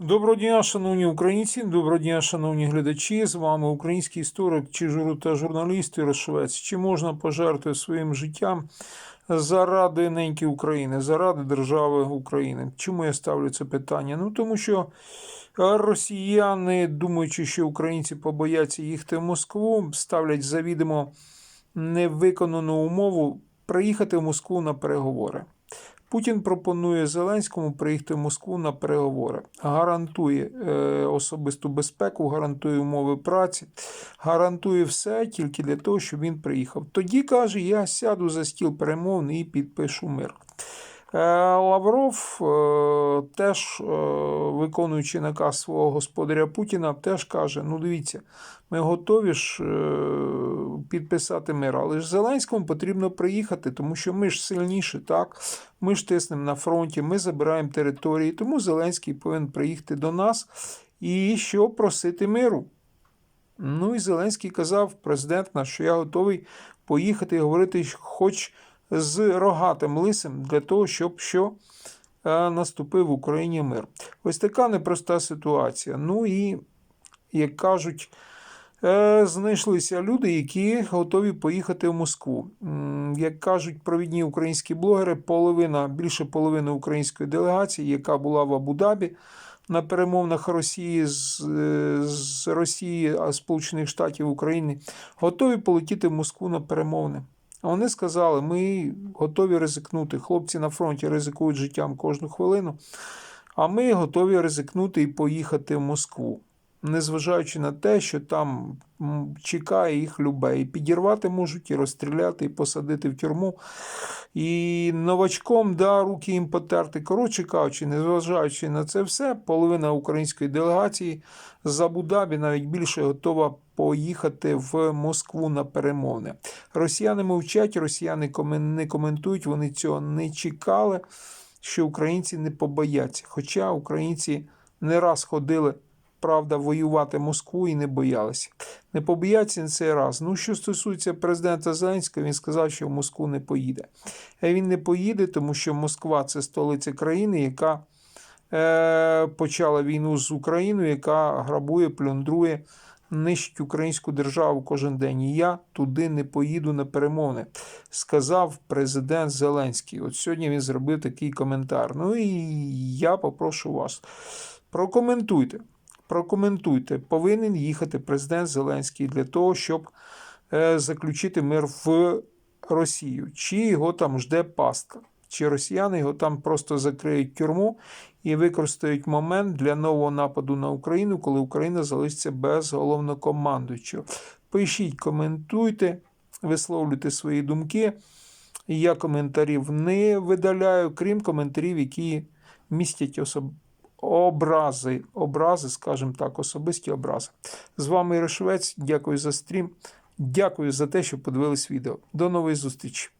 Доброго дня, шановні українці, доброго дня, шановні глядачі. З вами український історик Чижуру та журналіст Ярошовець. Чи можна пожертвувати своїм життям заради неньки України, заради держави України? Чому я ставлю це питання? Ну тому що росіяни, думаючи, що українці побояться їхати в Москву, ставлять завідомо невиконану умову приїхати в Москву на переговори. Путін пропонує Зеленському приїхати в Москву на переговори, гарантує е, особисту безпеку, гарантує умови праці, гарантує все тільки для того, щоб він приїхав. Тоді каже: я сяду за стіл перемовний і підпишу мир. Е, Лавров, е, теж виконуючи наказ свого господаря Путіна, теж каже: ну дивіться, ми готові ж підписати мир, але ж Зеленському потрібно приїхати, тому що ми ж сильніші, так? Ми ж тиснемо на фронті, ми забираємо території, тому Зеленський повинен приїхати до нас і що просити миру. Ну і Зеленський казав, президент наш, що я готовий поїхати і говорити, хоч з рогатим лисем для того, щоб що е, наступив в Україні мир. Ось така непроста ситуація. Ну і, як кажуть, знайшлися люди, які готові поїхати в Москву. Як кажуть провідні українські блогери, половина, більше половини української делегації, яка була в Абу-Дабі на перемовинах Росії з, е, з Росії, Сполучених Штатів України, готові полетіти в Москву на перемовини. Вони сказали: ми готові ризикнути. Хлопці на фронті ризикують життям кожну хвилину, а ми готові ризикнути і поїхати в Москву, незважаючи на те, що там чекає їх любе. І підірвати можуть, і розстріляти, і посадити в тюрму. І новачком, да, руки їм потерти. Коротше кажучи, незважаючи на це все, половина української делегації з Абу-Дабі навіть більше готова поїхати в Москву на перемовини. Росіяни мовчать, росіяни не коментують, вони цього не чекали, що українці не побояться. Хоча українці не раз ходили, правда, воювати Москву і не боялися. Не побояться на цей раз. Ну, що стосується президента Зеленського, він сказав, що в Москву не поїде. А він не поїде, тому що Москва це столиця країни, яка е, почала війну з Україною, яка грабує, плюндрує, нищить українську державу кожен день. І я туди не поїду на перемовини, сказав президент Зеленський. От сьогодні він зробив такий коментар. Ну і я попрошу вас, прокоментуйте. Прокоментуйте, повинен їхати президент Зеленський для того, щоб е, заключити мир в Росію, чи його там жде пастка, чи росіяни його там просто закриють тюрму і використають момент для нового нападу на Україну, коли Україна залишиться без головнокомандуючого. Пишіть, коментуйте, висловлюйте свої думки. Я коментарів не видаляю, крім коментарів, які містять особ... образи, образи, скажімо так, особисті образи. З вами Ірошовець. Дякую за стрім. Дякую за те, що подивились відео. До нової зустрічі!